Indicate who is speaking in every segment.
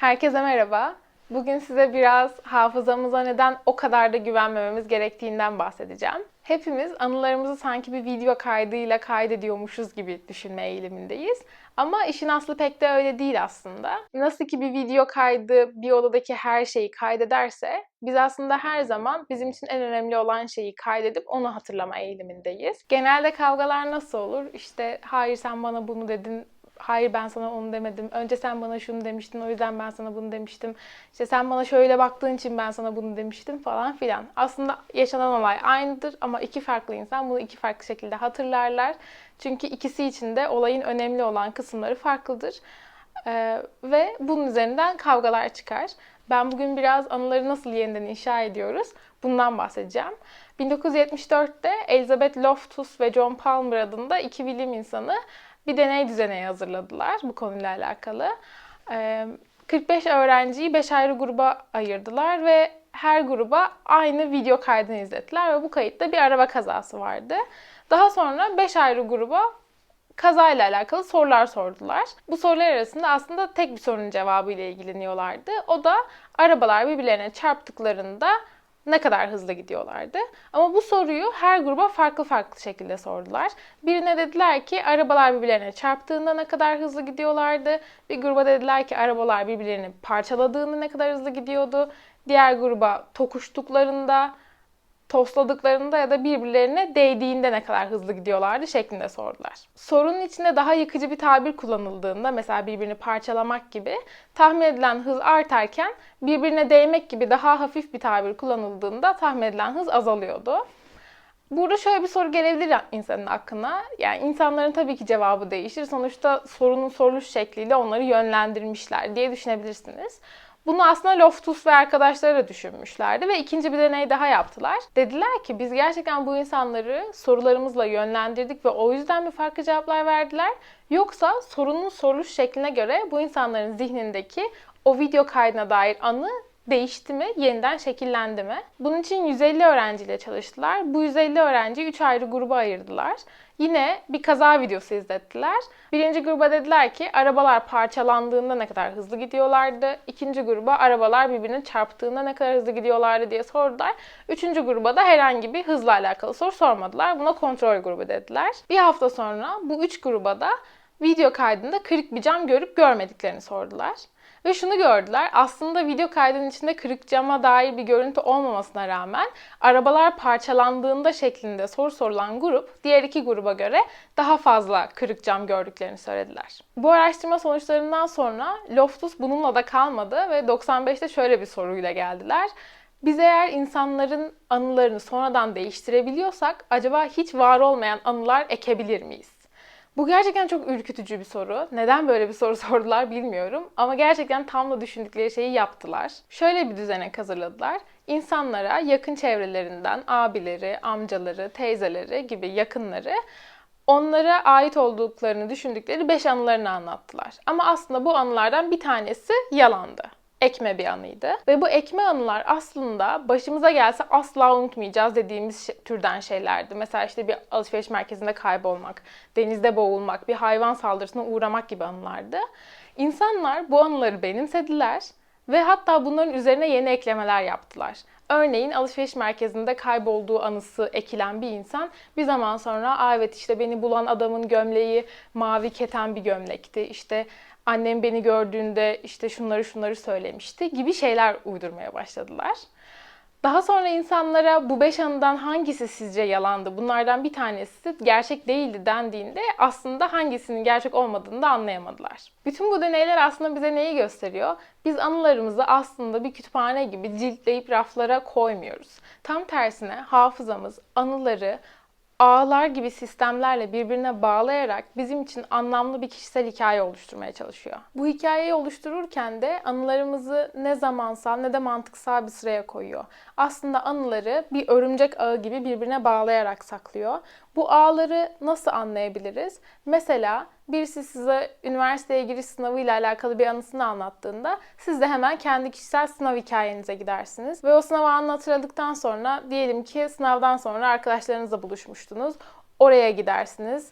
Speaker 1: Herkese merhaba. Bugün size biraz hafızamıza neden o kadar da güvenmememiz gerektiğinden bahsedeceğim. Hepimiz anılarımızı sanki bir video kaydıyla kaydediyormuşuz gibi düşünme eğilimindeyiz. Ama işin aslı pek de öyle değil aslında. Nasıl ki bir video kaydı bir odadaki her şeyi kaydederse, biz aslında her zaman bizim için en önemli olan şeyi kaydedip onu hatırlama eğilimindeyiz. Genelde kavgalar nasıl olur? İşte hayır sen bana bunu dedin, hayır ben sana onu demedim. Önce sen bana şunu demiştin o yüzden ben sana bunu demiştim. İşte sen bana şöyle baktığın için ben sana bunu demiştim falan filan. Aslında yaşanan olay aynıdır ama iki farklı insan bunu iki farklı şekilde hatırlarlar. Çünkü ikisi için de olayın önemli olan kısımları farklıdır. Ee, ve bunun üzerinden kavgalar çıkar. Ben bugün biraz anıları nasıl yeniden inşa ediyoruz bundan bahsedeceğim. 1974'te Elizabeth Loftus ve John Palmer adında iki bilim insanı bir deney düzeneği hazırladılar bu konuyla alakalı. 45 öğrenciyi 5 ayrı gruba ayırdılar ve her gruba aynı video kaydını izlettiler ve bu kayıtta bir araba kazası vardı. Daha sonra 5 ayrı gruba kazayla alakalı sorular sordular. Bu sorular arasında aslında tek bir sorunun cevabı ile ilgileniyorlardı. O da arabalar birbirlerine çarptıklarında ne kadar hızlı gidiyorlardı. Ama bu soruyu her gruba farklı farklı şekilde sordular. Birine dediler ki arabalar birbirlerine çarptığında ne kadar hızlı gidiyorlardı. Bir gruba dediler ki arabalar birbirlerini parçaladığında ne kadar hızlı gidiyordu. Diğer gruba tokuştuklarında tosladıklarında ya da birbirlerine değdiğinde ne kadar hızlı gidiyorlardı şeklinde sordular. Sorunun içinde daha yıkıcı bir tabir kullanıldığında mesela birbirini parçalamak gibi tahmin edilen hız artarken birbirine değmek gibi daha hafif bir tabir kullanıldığında tahmin edilen hız azalıyordu. Burada şöyle bir soru gelebilir insanın aklına. Yani insanların tabii ki cevabı değişir. Sonuçta sorunun soruluş şekliyle onları yönlendirmişler diye düşünebilirsiniz. Bunu aslında Loftus ve arkadaşları da düşünmüşlerdi ve ikinci bir deney daha yaptılar. Dediler ki biz gerçekten bu insanları sorularımızla yönlendirdik ve o yüzden mi farklı cevaplar verdiler? Yoksa sorunun soruluş şekline göre bu insanların zihnindeki o video kaydına dair anı değişti mi, yeniden şekillendi mi? Bunun için 150 öğrenciyle çalıştılar. Bu 150 öğrenciyi 3 ayrı gruba ayırdılar. Yine bir kaza videosu izlettiler. Birinci gruba dediler ki arabalar parçalandığında ne kadar hızlı gidiyorlardı. İkinci gruba arabalar birbirine çarptığında ne kadar hızlı gidiyorlardı diye sordular. Üçüncü gruba da herhangi bir hızla alakalı soru sormadılar. Buna kontrol grubu dediler. Bir hafta sonra bu üç gruba da video kaydında kırık bir cam görüp görmediklerini sordular. Ve şunu gördüler. Aslında video kaydının içinde kırık cama dair bir görüntü olmamasına rağmen arabalar parçalandığında şeklinde soru sorulan grup diğer iki gruba göre daha fazla kırık cam gördüklerini söylediler. Bu araştırma sonuçlarından sonra Loftus bununla da kalmadı ve 95'te şöyle bir soruyla geldiler. Biz eğer insanların anılarını sonradan değiştirebiliyorsak acaba hiç var olmayan anılar ekebilir miyiz? Bu gerçekten çok ürkütücü bir soru. Neden böyle bir soru sordular bilmiyorum. Ama gerçekten tam da düşündükleri şeyi yaptılar. Şöyle bir düzenek hazırladılar. İnsanlara yakın çevrelerinden abileri, amcaları, teyzeleri gibi yakınları onlara ait olduklarını düşündükleri beş anılarını anlattılar. Ama aslında bu anılardan bir tanesi yalandı ekme bir anıydı. Ve bu ekme anılar aslında başımıza gelse asla unutmayacağız dediğimiz türden şeylerdi. Mesela işte bir alışveriş merkezinde kaybolmak, denizde boğulmak, bir hayvan saldırısına uğramak gibi anılardı. İnsanlar bu anıları benimsediler ve hatta bunların üzerine yeni eklemeler yaptılar. Örneğin alışveriş merkezinde kaybolduğu anısı ekilen bir insan bir zaman sonra Aa evet işte beni bulan adamın gömleği mavi keten bir gömlekti. İşte annem beni gördüğünde işte şunları şunları söylemişti gibi şeyler uydurmaya başladılar. Daha sonra insanlara bu beş anıdan hangisi sizce yalandı, bunlardan bir tanesi gerçek değildi dendiğinde aslında hangisinin gerçek olmadığını da anlayamadılar. Bütün bu deneyler aslında bize neyi gösteriyor? Biz anılarımızı aslında bir kütüphane gibi ciltleyip raflara koymuyoruz. Tam tersine hafızamız anıları ağlar gibi sistemlerle birbirine bağlayarak bizim için anlamlı bir kişisel hikaye oluşturmaya çalışıyor. Bu hikayeyi oluştururken de anılarımızı ne zamansal ne de mantıksal bir sıraya koyuyor. Aslında anıları bir örümcek ağı gibi birbirine bağlayarak saklıyor. Bu ağları nasıl anlayabiliriz? Mesela birisi size üniversiteye giriş sınavı ile alakalı bir anısını anlattığında siz de hemen kendi kişisel sınav hikayenize gidersiniz. Ve o sınavı anlatıladıktan sonra diyelim ki sınavdan sonra arkadaşlarınızla buluşmuştunuz. Oraya gidersiniz.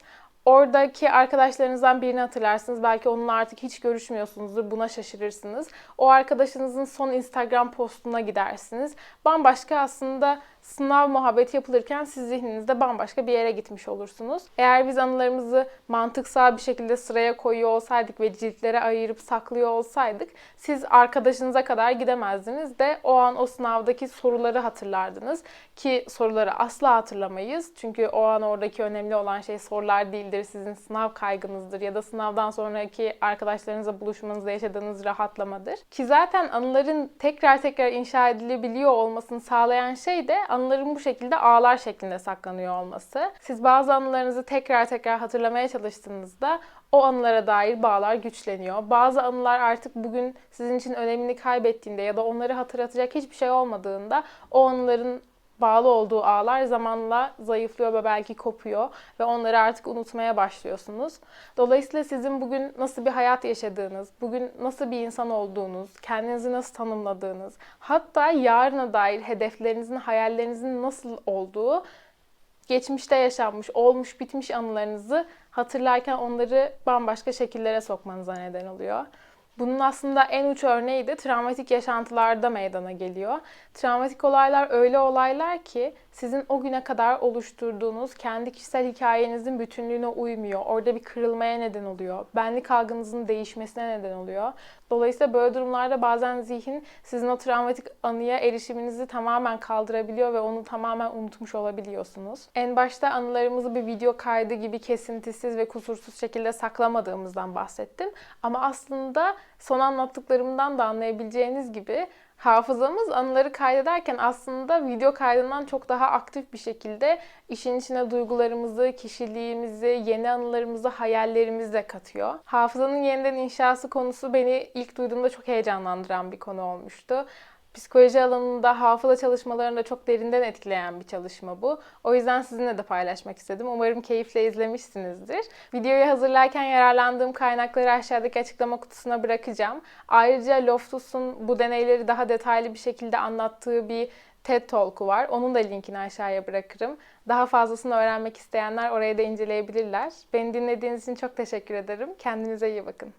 Speaker 1: Oradaki arkadaşlarınızdan birini hatırlarsınız. Belki onunla artık hiç görüşmüyorsunuzdur. Buna şaşırırsınız. O arkadaşınızın son Instagram postuna gidersiniz. Bambaşka aslında sınav muhabbeti yapılırken siz zihninizde bambaşka bir yere gitmiş olursunuz. Eğer biz anılarımızı mantıksal bir şekilde sıraya koyuyor olsaydık ve ciltlere ayırıp saklıyor olsaydık siz arkadaşınıza kadar gidemezdiniz de o an o sınavdaki soruları hatırlardınız. Ki soruları asla hatırlamayız. Çünkü o an oradaki önemli olan şey sorular değildir. Sizin sınav kaygınızdır ya da sınavdan sonraki arkadaşlarınızla buluşmanızda yaşadığınız rahatlamadır. Ki zaten anıların tekrar tekrar inşa edilebiliyor olmasını sağlayan şey de anıların bu şekilde ağlar şeklinde saklanıyor olması. Siz bazı anılarınızı tekrar tekrar hatırlamaya çalıştığınızda o anılara dair bağlar güçleniyor. Bazı anılar artık bugün sizin için önemini kaybettiğinde ya da onları hatırlatacak hiçbir şey olmadığında o anıların bağlı olduğu ağlar zamanla zayıflıyor ve belki kopuyor ve onları artık unutmaya başlıyorsunuz. Dolayısıyla sizin bugün nasıl bir hayat yaşadığınız, bugün nasıl bir insan olduğunuz, kendinizi nasıl tanımladığınız, hatta yarına dair hedeflerinizin, hayallerinizin nasıl olduğu geçmişte yaşanmış, olmuş, bitmiş anılarınızı hatırlarken onları bambaşka şekillere sokmanıza neden oluyor. Bunun aslında en uç örneği de travmatik yaşantılarda meydana geliyor. Travmatik olaylar öyle olaylar ki sizin o güne kadar oluşturduğunuz kendi kişisel hikayenizin bütünlüğüne uymuyor. Orada bir kırılmaya neden oluyor. Benlik algınızın değişmesine neden oluyor. Dolayısıyla böyle durumlarda bazen zihin sizin o travmatik anıya erişiminizi tamamen kaldırabiliyor ve onu tamamen unutmuş olabiliyorsunuz. En başta anılarımızı bir video kaydı gibi kesintisiz ve kusursuz şekilde saklamadığımızdan bahsettim. Ama aslında son anlattıklarımdan da anlayabileceğiniz gibi hafızamız anıları kaydederken aslında video kaydından çok daha aktif bir şekilde işin içine duygularımızı, kişiliğimizi, yeni anılarımızı, hayallerimizi de katıyor. Hafızanın yeniden inşası konusu beni ilk duyduğumda çok heyecanlandıran bir konu olmuştu. Psikoloji alanında hafıza çalışmalarında çok derinden etkileyen bir çalışma bu. O yüzden sizinle de paylaşmak istedim. Umarım keyifle izlemişsinizdir. Videoyu hazırlarken yararlandığım kaynakları aşağıdaki açıklama kutusuna bırakacağım. Ayrıca Loftus'un bu deneyleri daha detaylı bir şekilde anlattığı bir TED Talk'u var. Onun da linkini aşağıya bırakırım. Daha fazlasını öğrenmek isteyenler oraya da inceleyebilirler. Beni dinlediğiniz için çok teşekkür ederim. Kendinize iyi bakın.